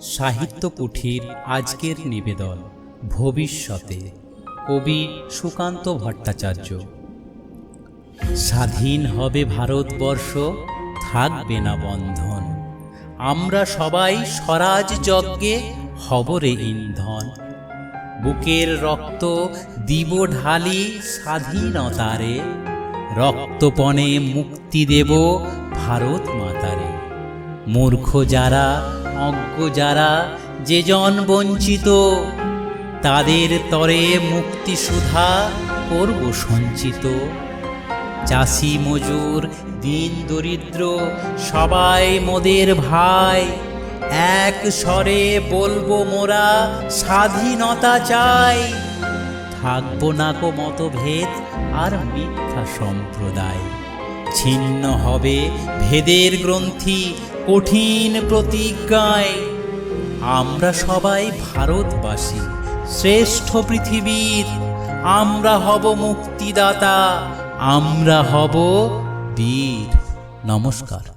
সাহিত্য কুঠির আজকের নিবেদন ভবিষ্যতে। কবি সুকান্ত ভট্টাচার্য। স্বাধীন হবে ভারতবর্ষ, থাকবে না বন্ধন। আমরা সবাই স্বরাজ যজ্ঞে হবরে ইন্ধন। বুকের রক্ত দিব ঢালি স্বাধীনতারে। রক্তপণে মুক্তি দেব ভারত মাতারে। মূর্খ যারা অজ্ঞ যারা যে জন বঞ্চিত, তাদের তরে মুক্তি সুধা করব সঞ্চিত। চাষি মজুর, দিন দরিদ্র, সবাই মোদের ভাই। এক স্বরে বলব মোরা, স্বাধীনতা চাই। থাকব না কো মতভেদ, আর মিথ্যা সম্প্রদায়। ছিন্ন হবে ভেদের গ্রন্থি কঠিন প্রতিজ্ঞায়। আমরা সবাই ভারতবাসী শ্রেষ্ঠ পৃথিবীর। আমরা হব মুক্তিদাতা আমরা হব বীর। নমস্কার।